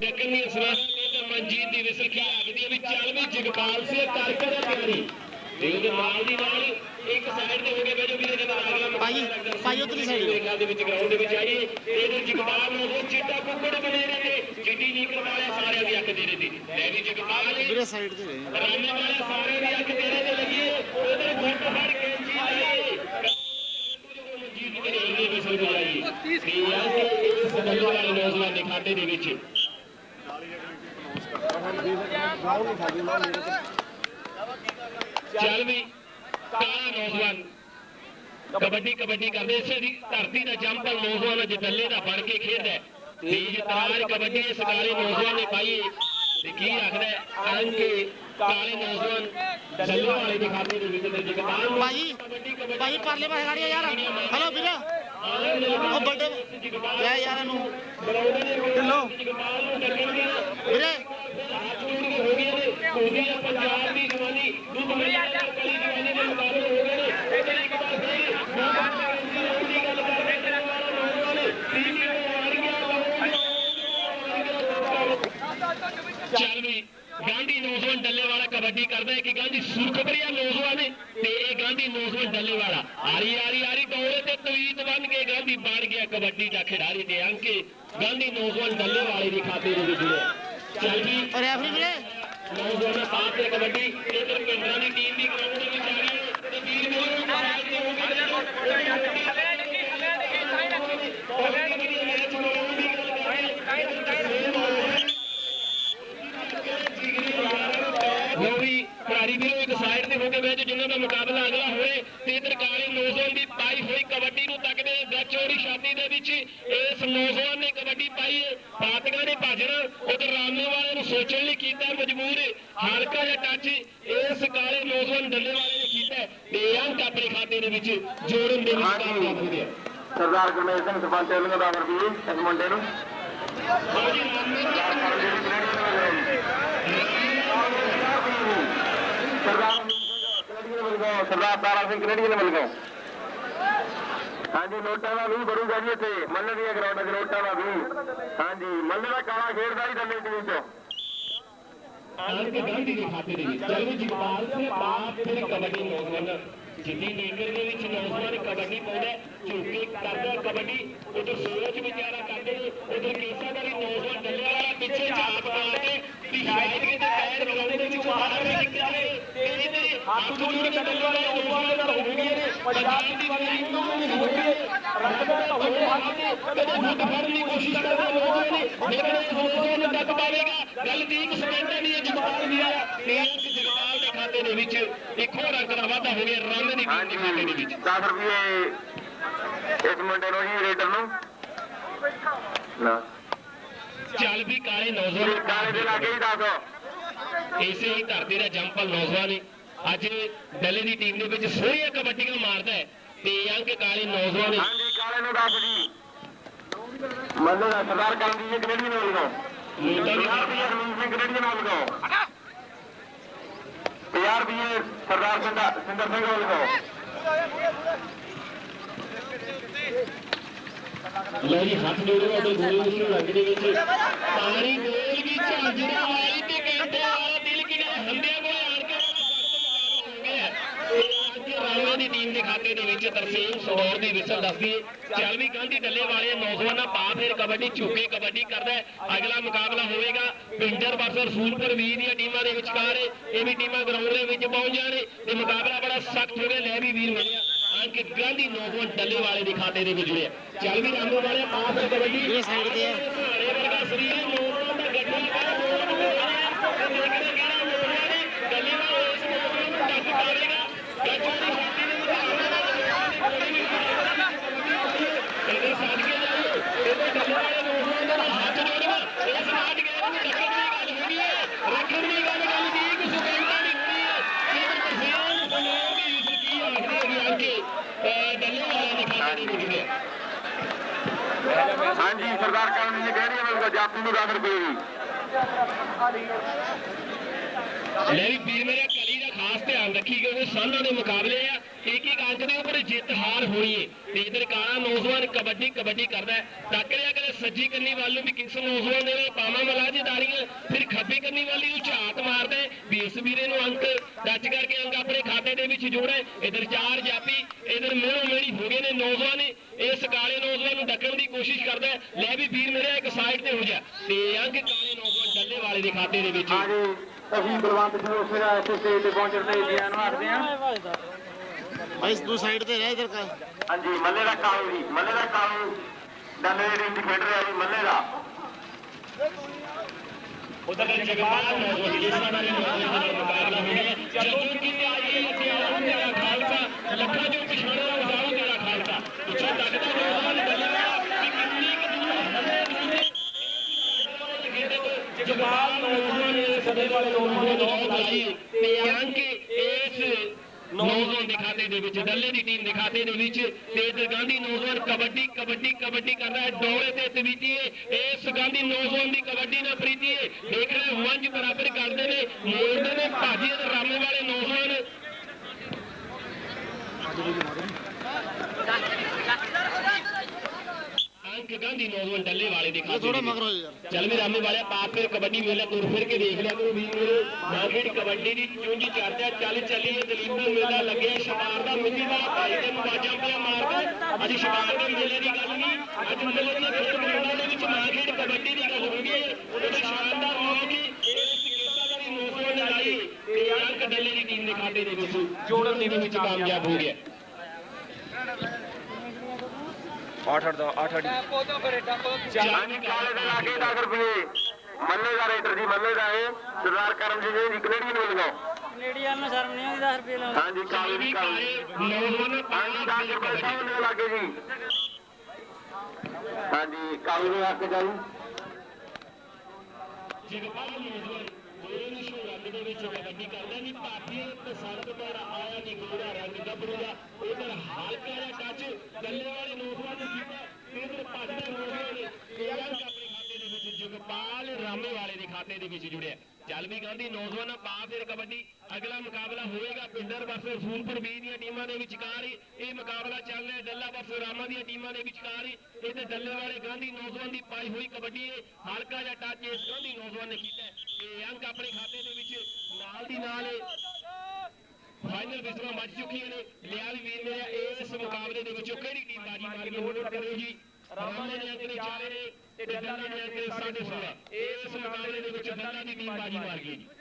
ਡੱਕਣ ਦੀ ਅਸਵਾਸ ਤੇ ਮਨਜੀਤ ਦੀ ਵਿਸਲ ਕੀ ਆਖਦੀ ਹੈ ਵੀ ਚੱਲ ਵੀ ਜਗਪਾਲ ਸਿੰਘ ਕਰਕੇ ਦਾ ਤਿਆਰੀ। ਤੇ ਉਹਦੇ ਨਾਲ ਦੀ ਨਾਲ ਇੱਕ ਸਾਈਡ ਤੇ ਹੋ ਕੇ ਬੈਜੋ ਵੀਰੇ ਜਨਾ ਅਗਲਾ ਭਾਈ, ਭਾਈ ਉੱਧਰਲੀ side। ਮੇਰੇ ਖਿਆਲ ਦੇ ਵਿੱਚ ਗਰਾਊਂਡ ਦੇ ਵਿੱਚ ਆਈਏ। ਇਹਦੇ ਜਗਪਾਲ ਨੂੰ ਉਹ ਚਿੱਟਾ ਕੁੱਕੜ ਬਣੇ ਨੇ ਤੇ ਚਿੱਟੀ ਨੀਕਰ ਵਾਲੇ ਸਾਰਿਆਂ ਦੀ ਅੱਖ ਦੇ ਦਿੱਤੀ ਲੈ ਵੀ ਜਗਪਾਲ ਵੀਰੇ ਸਾਈਡ ਤੇ ਰਹੇ ਰਾਨੇ ਵਾਲੇ ਸਾਰਿਆਂ ਦੀ ਅੱਖ ਤੇਰੇ ਤੇ ਲੱਗੀ ਉਹਦੇ ਗੁੱਟ ਫੜ ਕੇ ਜੀ ਲਾਏ ਮਨਜੀਤ ਦੀ ਇੰਨੀ ਵਿਸਲ ਵਜਾਈ ਤੇ ਯਾਰ ਇਸ ਸਦਲੋ ਵਾਲੇ ਨੌਜਵਾਨ ਦੇ ਖਾਤੇ ਦੇ ਵਿੱਚ। ਚੱਲ ਵੀ ਕਾਲਾ ਨੌਜਵਾਨ ਕਬੱਡੀ ਕਬੱਡੀ ਕਰਦੇ ਇਸੇ ਦੀ ਧਰਤੀ ਦਾ ਜੰਪਲ ਨੌਜਵਾਨ ਅੱਜ ਡੱਲੇ ਦਾ ਬਣ ਕੇ ਖੇਡਦਾ ਹੈ। ਤੇਜ ਤਰਾਰ ਕਬੱਡੀ ਇਸ ਕਾਲੇ ਨੌਜਵਾਨ ਨੇ ਪਾਈ। ਤੇ ਕੀ ਆਖਦਾ ਹੈ? ਅੰਕੇ ਕਾਲੇ ਨੌਜਵਾਨ ਡੱਲੇ ਵਾਲੇ ਦੇ ਖਾਤੇ ਦੇ ਵਿੱਚ ਤੇ ਜਗਤਾਰ ਨੂੰ ਭਾਈ ਭਾਈ ਪਰਲੇ ਪਾਸੇ ਖੜੀ ਆ ਯਾਰ ਹਲੋ ਉਹ ਵੱਡੇ ਲੈ ਯਾਰ ਇਹਨੂੰ। ਢਿੱਲੋ ਵੀਰੇ। ਪੰਜਾਬ ਦੀ ਜਵਾਨੀ ਦੁੱਧ ਮਿਲਿਆ ਕਲੀ ਜਵਾਨੀ ਦੇ ਮੁਕਾਬਲੇ ਹੋ ਗਏ ਨੇ ਇਹਦੇ ਲਈ ਇੱਕ ਵਾਰ ਫੇਰ ਦੀ ਗੱਲ ਕਰਦੇ ਨੇ ਮਾਰ ਗਾਂਧੀ ਨੌਜਵਾਨ ਡੱਲੇ ਵਾਲਾ ਕਬੱਡੀ ਕਰਦਾ ਹੈ ਕਿ ਗਾਂਧੀ ਸੁਰਖਬਰੀਆ ਨੌਜਵਾਨ ਹੈ ਤੇ ਇਹ ਗਾਂਧੀ ਨੌਜਵਾਨ ਡੱਲੇ ਵਾਲਾ ਆਰੀ ਆਰੀ ਆਰੀ ਦੌੜੇ ਤੇ ਤਵੀਤ ਬਣ ਕੇ ਗਾਂਧੀ ਬਣ ਗਿਆ ਕਬੱਡੀ ਦਾ ਖਿਡਾਰੀ ਤੇ ਅੰਕੇ। ਗਾਂਧੀ ਨੌਜਵਾਨ ਡੱਲੇ ਵਾਲੇ ਦੇ ਖਾਤੇ ਦੇ ਵਿੱਚ ਜੁੜਿਆ ਚੱਲ ਵੀ ਰੈਫਰੀ ਵੀਰੇ? ਨੌਜਵਾਨਾਂ ਸਾਥ ਤੇ ਕਬੱਡੀ ਇਧਰ ਪਿੰਡਾਂ ਦੀ ਟੀਮ ਵੀ ਗਰਾਊਂਡ ਦੇ ਵਿੱਚ ਆ ਹੈ। ਤੇ ਵੀਰ ਮੇਰੇ ਨੂੰ ਸਾਈਡ ਤੇ ਹੋ ਲੋ ਵੀ ਖਿਡਾਰੀ ਵੀਰੋ ਇੱਕ ਸਾਈਡ ਤੇ ਹੋ ਕੇ ਬੈਠ ਜਿਨ੍ਹਾਂ ਦਾ ਮੁਕਾਬਲਾ ਅਗਲਾ ਹੋਵੇ ਤੇ ਕਾਲੇ ਨੌਜਵਾਨ ਦੀ ਪਾਈ ਹੋਈ ਕਬੱਡੀ ਨੂੰ ਤੱਕਦੇ ਗੱਚੋੜੀ ਛਾਤੀ ਦੇ ਵਿੱਚ ਇਸ ਨੌਜਵਾਨ ਨੇ ਕਬੱਡੀ ਪਾਈ ਪਾਤਕਾਂ ਨੇ ਭੱਜਣਾ ਉਧਰ ਰਾਮੇ ਵਾਲੇ ਨੂੰ ਸੋਚਣ ਲਈ ਕੀਤਾ ਮਜਬੂਰ ਹਲਕਾ ਜਿਹਾ ਟੱਚ ਇਸ ਕਾਲੇ ਨੌਜਵਾਨ ਡੱਲੇ ਵਾਲੇ ਨੇ ਕੀਤਾ ਤੇ ਅੰਕ ਆਪਣੇ ਖਾਤੇ ਦੇ ਵਿੱਚ ਜੋੜਨ ਦੇ ਵਿੱਚ ਕਾਮਯਾਬ ਹੋ ਗਿਆ। ਸਰਦਾਰ ਗੁਰਮੇਲ ਸਿੰਘ ਸਰਪੰਚ ਵੱਲੋਂ ਦਾ ਵਰਦੀ ਇਸ ਮੁੰਡੇ ਨੂੰ। ਸਰਦਾਰ ਕੈਨੇਡੀਅਨ ਵੱਲੋਂ ਸਰਦਾਰ ਤਾਰਾ ਸਿੰਘ ਕੈਨੇਡੀਅਨ ਵੱਲੋਂ ਹਾਂਜੀ ਨੋਟਾਂ ਦਾ ਵੀ ਬੜੂਗਾ ਜੀ ਇੱਥੇ। ਮੱਲ ਦੀਆਂ ਗਰਾਊਂਡਾਂ 'ਚ ਨੋਟਾਂ ਦਾ ਵੀ ਹਾਂਜੀ ਮੱਲ ਦਾ ਕਾਲਾ ਖੇਡਦਾ ਹੀ ਥੱਲੇ ਟੀਮ 'ਚ। ਅੰਕ ਗਾਂਧੀ ਦੇ ਖਾਤੇ ਦੇ ਵਿੱਚ ਚਲੋ ਜਗਪਾਲ ਸਿੰਘ ਬਾਪ ਫਿਰ ਕਬੱਡੀ ਨੌਜਵਾਨ ਜਿੱਦੀ ਨੇਕਰ ਦੇ ਵਿੱਚ ਨੌਜਵਾਨ ਕਬੱਡੀ ਪਾਉਂਦਾ ਹੈ, ਝੁੱਕੇ ਕਰਦਾ ਹੈ ਕਬੱਡੀ ਉਧਰ ਸੋਚ ਵਿਚਾਰਾ ਡੱਲੇ ਵਾਲੇ ਨੌਜਵਾਨ ਦਾ ਦੀ ਹੋਏ ਲੇਕਿਨ ਨੂੰ ਪਾਵੇਗਾ ਜਗਪਾਲ ਖਾਤੇ ਵਿੱਚ ਇੱਕ ਹੋਰ ਅੰਕ ਦਾ ਵਾਧਾ ਹੋ ਗਿਆ ਰਨ ਦੀ ਟੀਮ ਦੇ ਖਾਤੇ ਦੇ ਵਿੱਚ 10 ਰੁਪਏ ਇਸ ਮੁੰਡੇ ਨੂੰ ਜੀ ਰੇਡਰ ਨੂੰ। ਨਾ। ਚੱਲ ਵੀ ਕਾਲੇ ਕਾਲੇ ਨੌਜਵਾਨ ਦੇ ਲਾਗੇ ਹੀ 10 ਇਸੇ ਹੀ ਧਰਤੀ ਦਾ ਜੰਪਲ ਨੌਜਵਾਨ ਹੈ। ਅੱਜ ਡੱਲੇ ਦੀ ਟੀਮ ਦੇ ਵਿੱਚ ਸੋਹਣੀਆਂ ਕਬੱਡੀਆਂ ਮਾਰਦਾ ਹੈ। ਤੇ ਅੰਕ ਕਾਲੇ ਨੌਜਵਾਨ ਹੈ ਹਾਂਜੀ ਕਾਲੇ ਨੂੰ ਦੱਸ ਜੀ। ਮੰਨੋ ਦਾ ਸਰਦਾਰ ਸਿੰਘ ਕੈਨੇਡੀਅਨ ਵੱਲੋਂ ਮੁੰਡਾ ਵੀ 50 ਰੁਪਏ ਰਮੀਨ ਸਿੰਘ ਕੈਨੇਡੀਅਨ ਵੱਲੋਂ 50 ਰੁਪਏ ਸਰਦਾਰ ਸਿੰਦਰ ਸਿੰਦਰ ਸਿੰਘ ਵੱਲੋਂ ਲੋ ਜੀ ਹੱਥ ਜੋੜੋ ਤੇ ਗੋਲੀ ਉਸਨੂੰ ਲੱਗ ਦੇ ਵਿੱਚ। ਪਾਣੀ ਡੋਲ ਗਈ ਝਾਂਜਰਾ ਆਈ ਤੇ ਕਹਿੰਦੇ ਵਾਲਾ ਦਿਲ ਕਿਨੇ ਹੰਦਿਆਂ ਕੋਲ ਆਣ ਕੇ ਹੋ ਗਿਆ ਅੱਜ ਰਾਣਵਾ ਦੀ ਖਾਤੇ ਦੇ ਵਿੱਚ ਤਰਸੀਮ ਸੌਰ ਦੀ ਵਿਸਲ ਦੱਸਦੀ ਹੈ ਚੱਲ ਵੀ ਗਾਂਧੀ ਡੱਲੇ ਵਾਲੇ ਨੌਜਵਾਨਾਂ ਪਾ ਫਿਰ ਕਬੱਡੀ ਝੁਕੇ ਕਬੱਡੀ ਕਰਦਾ ਹੈ। ਅਗਲਾ ਮੁਕਾਬਲਾ ਹੋਵੇਗਾ ਪਿੰਜਰ ਵਰਸਸ ਰਸੂਲਪੁਰ ਵੀ ਦੀਆਂ ਟੀਮਾਂ ਦੇ ਵਿਚਕਾਰ ਇਹ ਵੀ ਟੀਮਾਂ ਗਰਾਊਂਡ ਦੇ ਵਿੱਚ ਪਹੁੰਚ ਜਾਣ ਤੇ ਮੁਕਾਬਲਾ ਬੜਾ ਸਖਤ ਹੋ ਗਿਆ ਲੈ ਵੀ ਵੀਰ ਬਣਿਆ। ਅੰਕ ਗਾਂਧੀ ਨੌਜਵਾਨ ਡੱਲੇ ਵਾਲੇ ਦੇ ਖਾਤੇ ਦੇ ਵਿੱਚ ਜੁੜਿਆ। ਚੱਲ ਵੀ ਰਾਮੂ ਵਾਲੇ ਪਾ ਫਿਰ ਕਬੱਡੀ। ਇਹ ਸਾਈਡ ਤੇ ਹੈ ਸਹਾਰੇ ਸਰੀਰ ਨੌਜਵਾਨ ਦਾ ਗੱਡਾ ਕਰ ਨੌਜਵਾਨ ਹੋ ਰਿਹਾ ਤੇ ਦੇਖਦੇ ਕਿਹੜਾ ਨੌਜਵਾਨ ਹੈ ਗੱਲੇ ਨਾਲ ਇਸ ਨੌਜਵਾਨ ਨੂੰ ਟੱਕ ਪਾਵੇਗਾ ਗੱਜੂ ਦੀ ਛਾਤੀ ਦੇ ਇਹਦੇ ਸਾਥ ਕੇ ਜਾਓ ਇਹਦੇ ਗੱਲੇ ਵਾਲੇ ਨੌਜਵਾਨ ਦਾ ਹੱਥ ਜੋੜਵਾ ਇਸ ਨਾਟ ਗਏ ਨੂੰ ਟੱਕਰ ਦੀ ਗੱਲ ਹੋਣੀ ਹੈ ਰੱਖਣ ਦੀ ਗੱਲ ਗੱਲ ਦੀ ਇੱਕ ਸੁਪਰੀਮਤਾ ਦੀ ਹੋਣੀ ਹੈ ਇਹਦੇ ਪਰਸੇਨ ਪੰਜਾਬ ਦੀ ਇਸ ਕੀ ਆਖਦੇ ਹੈਗੇ ਅੰਕੇ ਅਹ ਡੱਲੇ ਵਾਲੇ ਦੇ ਖਾਤੇ ਦੇ ਵਿੱਚ ਜੁੜਿਆ ਹਾਂਜੀ, ਸਰਦਾਰ ਕਰਮਜੀਤ ਸਿੰਘ ਕੈਨੇਡੀਅਨ ਵੱਲੋਂ ਜਾਪੂ ਨੂੰ 10 ਰੁਪਏ ਜੀ ਵੀਰ ਮੇਰੇ ਕਲੀ ਦਾ ਖਾਸ ਧਿਆਨ ਰੱਖੀ ਕਿਉਂਕਿ ਸਾਨਾਂ ਦੇ ਮੁਕਾਬਲੇ ਆ। ਇੱਕ ਇੱਕ ਅੰਕ ਦੇ ਉੱਪਰ ਜਿੱਤ ਹਾਰ ਹੋਣੀ ਏ। ਤੇ ਇਧਰ ਕਾਲਾ ਨੌਜਵਾਨ ਕਬੱਡੀ ਕਬੱਡੀ ਕਰਦਾ ਤੱਕ ਲਿਆ ਕਰੇ ਸੱਜੀ ਕੰਨੀ ਵੱਲ ਨੂੰ ਵੀ ਕਿਸ ਨੌਜਵਾਨ ਦੇ ਨਾਲ ਪਾਵਾਂ ਵਾਲਾ ਤਾੜੀਆਂ, ਫਿਰ ਖੱਬੇ ਕੰਨੀ ਵਾਲੀ ਨੂੰ ਝਾਤ ਮਾਰਦਾ ਹੈ। ਵੀ ਇਸ ਵੀਰੇ ਨੂੰ ਅੰਕ ਟੱਚ ਕਰਕੇ ਅੰਕ ਆਪਣੇ ਖਾਤੇ ਦੇ ਵਿੱਚ ਜੋੜੇ ਇਧਰ ਚਾਰ ਜਾਪੀ, ਇਧਰ ਮੇੜੋ ਮੇੜੀ ਹੋ ਗਏ ਨੇ ਨੌਜਵਾਨ। ਇਸ ਕਾਲੇ ਨੂੰ ਕੋਸ਼ਿਸ਼ ਕਰਦਾ ਹੈ। ਲੈ ਵੀ ਵੀਰ ਮੇਰੇ ਇੱਕ ਸਾਈਡ ਤੇ ਹੋ ਜਾ। ਤੇ ਅੰਕ ਕਾਲੇ ਨੌਜਵਾਨ ਡੱਲੇ ਵਾਲੇ ਦੇ ਖਾਤੇ ਦੇ ਵਿੱਚ। ਹਾਂਜੀ ਅਸੀਂ ਬਲਵੰਤ ਜੀ ਉਸੇਗਾ ਇੱਥੇ ਸਟੇਜ ਤੇ ਪਹੁੰਚਣ ਤੇ ਜੀਆਂ ਨੂੰ ਆਖਦੇ ਹਾਂ। ਭਾਈ ਤੂੰ ਸਾਈਡ ਤੇ ਰਹਿ ਇਧਰ ਕਰ ਹਾਂਜੀ ਮੱਲੇ ਦਾ ਕਾਲੂ ਜੀ ਮੱਲੇ ਦਾ ਕਾਲੂ। ਡੱਲੇ ਦੇ ਵਿੱਚ ਖੇਡ ਰਿਹਾ ਜੀ ਮੱਲੇ ਦਾ। ਉਧਰ ਜਗਪਾਲ ਨੌਜਵਾਨ ਜਿਸਾ ਦਾ ਦਾ ਮੁਕਾਬਲਾ ਹੋ ਗਿਆ ਜਦੋਂ ਕਿ ਆਈ ਹੈ ਕਿ ਆਉਂ ਤੇਰਾ ਖਾਲਸਾ। ਲੱਖਾਂ ਜੋ ਪਛਾਣਿਆ ਉਜਾਉ ਤੇਰਾ ਖਾਲਸਾ ਪਿੱਛੇ ਤੱਕਦਾ ਨੌਜਵਾਨ ਡੱਲੇ ਵਾਲਾ ਕਿ ਕਿੰਨੀ ਕੁ ਦੂਰ ਜਗਪਾਲ ਨੌਜਵਾਨ ਵਾਲੇ ਨੌਜਵਾਨ ਨੂੰ ਲਾਈ ਤੇ ਅੰਕ ਇਸ ਨੌਜਵਾਨ ਦੇ ਦੇ ਵਿੱਚ, ਡੱਲੇ ਦੀ ਟੀਮ ਦੇ ਖਾਤੇ ਦੇ ਵਿੱਚ, ਤੇ ਗਾਂਧੀ ਨੌਜਵਾਨ ਕਬੱਡੀ ਕਬੱਡੀ ਕਬੱਡੀ ਕਰਦਾ ਹੈ ਡੋਲੇ ਤੇ ਤਵੀਤੀਏ। ਇਸ ਗਾਂਧੀ ਨੌਜਵਾਨ ਦੀ ਕਬੱਡੀ ਨਾਲ ਪ੍ਰੀਤੀਏ। ਦੇਖ ਰਹੇ ਵੰਜ ਬਰਾਬਰ ਕਰਦੇ ਨੇ, ਮੋੜਦੇ ਨੇ, ਭਾਜੀ ਰਾਮੇ ਵਾਲੇ ਨੌਜਵਾਨ ਗਾਂਧੀ ਨੌਜਵਾਨ ਡੱਲੇ ਵਾਲੇ ਦੇ ਖਾਤੇ ਥੋੜਾ ਦੇ। ਮਗਰ ਹੋ ਜਾ ਯਾਰ। ਚੱਲ ਵੀ ਰਾਮੇ ਵਾਲਿਆ ਪਾਪ ਫਿਰ ਕਬੱਡੀ ਮੇਲਾ ਤੁਰ ਫਿਰ ਕੇ ਦੇਖ ਲਿਆ ਕਰੋ ਵੀਰ ਮੇਰੇ। ਨਾ ਖੇਡ ਕਬੱਡੀ ਦੀ ਚੁੰਜੀ ਚਰਚਾ ਚੱਲ ਚੱਲੀਏ ਦਲੀਪੋ ਮੇਲਾ ਲੱਗਿਆ ਸ਼ਮਾਰ ਦਾ ਮਿੱਟੀ ਦਾ ਭਾਈ ਦੇ ਬਾਜਾਂ ਪਿਆ ਮਾਰਦਾ। ਅੱਜ ਸ਼ਮਾਰ ਦੇ ਮੇਲੇ ਦੀ ਗੱਲ ਨਹੀਂ ਅੱਜ ਮੇਲੇ ਦੀ ਖੇਡ ਗਰਾਊਂਡਾਂ ਦੇ ਵਿੱਚ ਖੇਡ ਕਬੱਡੀ ਦੀ ਗੱਲ ਹੋ ਗਈ ਉਹਦੇ ਸ਼ਾਨਦਾਰ ਮੌਕੇ ਇਸ ਕੇਸਾਦਾਰੀ ਨੌਜਵਾਨ ਨੇ ਲਾਈ ਤੇ ਅੰਕ ਡੱਲੇ ਦੀ ਟੀਮ ਦੇ ਖਾਤੇ ਦੇ ਵਿੱਚ ਜੋੜਨ ਦੇ ਵਿੱਚ ਕਾਮਯਾਬ ਹੋ ਗਿਆ। ਹਾਂਜੀ ਕਾਲੇ ਦੇ ਲਾਗੇ 10 ਰੁਪਏ ਮੱਲੇ ਦਾ ਰੇਟਰ ਜੀ ਮੱਲੇ ਦਾ ਇਹ। ਸਰਦਾਰ ਕਰਮਜੀਤ ਜੀ ਕੈਨੇਡੀਅਨ ਮਿਲ। ਗਏ ਕੈਨੇਡੀਅਨ ਨੂੰ ਸ਼ਰਮ ਨਹੀਂ ਆਉਂਦੀ 10 ਰੁਪਏ ਲਾਉਂਦੇ ਹਾਂਜੀ ਕਾਲੇ ਦੀ ਕਾਲੇ ਨੌਜਵਾਨ ਹਾਂਜੀ 10 ਰੁਪਏ ਸਾਹਿਬ ਦੇ ਲਾਗੇ ਜੀ। ਹਾਂਜੀ ਕਾਲੇ ਦੇ ਲਾਗੇ ਜਾਈ ਜਗਪਾਲ ਨੌਜਵਾਨ ਜਿਹੜੇ ਵਿੱਚ ਕਬੱਡੀ ਕਰਦਾ ਨਹੀਂ ਭਾਪੀ ਪਸੰਦ ਮੇਰਾ ਆਇਆ ਨਹੀਂ ਗੋਰਾ ਰੰਗ ਗੱਭਰੂ ਦਾ ਉਧਰ ਹਲਕਾ ਜਿਹਾ ਟੱਚ ਗੱਲੇ ਵਾਲੇ ਨੌਜਵਾਨ ਨੂੰ ਕੀਤਾ ਇਧਰ ਭੱਜਦਾ ਨੌਜਵਾਨ ਇਹ ਅੰਕ ਆਪਣੇ ਖਾਤੇ ਦੇ ਵਿੱਚ ਜਗਪਾਲ ਰਾਮੇ ਵਾਲੇ ਦੇ ਖਾਤੇ ਦੇ ਵਿੱਚ ਜੁੜਿਆ। ਚੱਲ ਵੀ ਗਾਂਧੀ, ਨੌਜਵਾਨਾਂ ਪਾ ਫਿਰ ਕਬੱਡੀ, ਅਗਲਾ ਮੁਕਾਬਲਾ ਹੋਏਗਾ ਪਿੰਡਰ ਵਰਸਸ ਫੂਲਪੁਰ ਬੀ ਦੀਆਂ ਟੀਮਾਂ ਦੇ ਵਿਚਕਾਰ ਹੀ। ਇਹ ਮੁਕਾਬਲਾ ਚੱਲ ਰਿਹਾ ਡੱਲਾ ਵਰਸਸ ਰਾਮਾ ਦੀਆਂ ਟੀਮਾਂ ਦੇ ਵਿਚਕਾਰ ਹੀ। ਇਹਦੇ ਡੱਲੇ ਵਾਲੇ ਗਾਂਧੀ, ਨੌਜਵਾਨ ਦੀ ਪਾਈ ਹੋਈ ਕਬੱਡੀ ਹੈ ਹਲਕਾ ਜਿਹਾ ਟੱਚ ਇਸ ਗਾਂਧੀ ਨੌਜਵਾਨ ਨੇ ਕੀਤਾ। ਹੈ। ਇਹ ਅੰਕ ਆਪਣੇ ਖਾਤੇ ਦੇ ਵਿੱਚ ਨਾਲ ਦੀ ਨਾਲ ਫਾਈਨਲ ਵਿਸਵਾ ਮੱਚ ਚੁੱਕੀਆਂ ਨੇ। ਲਿਆ ਵੀ ਵੀਰ ਮੇਰਾ ਇਸ ਮੁਕਾਬਲੇ ਦੇ ਵਿੱਚੋਂ ਕਿਹੜੀ ਟੀਮ ਬਾਜੀ ਮਾਰ ਗਈ ਨੋਟ ਕਰਿਓ ਜੀ ਰਾਮਾ ਨੇ ਅੰਕ ਨੇ ਚਾਰੇ ਨੇ ਤੇ ਡੱਲਾ ਅੰਕ ਨੇ 16.5 ਇਸ ਮੁਕਾਬਲੇ ਦੇ ਵਿੱਚ ਡੱਲਾ ਦੀ ਟੀਮ ਬਾਜੀ ਮਾਰ ਗਈ।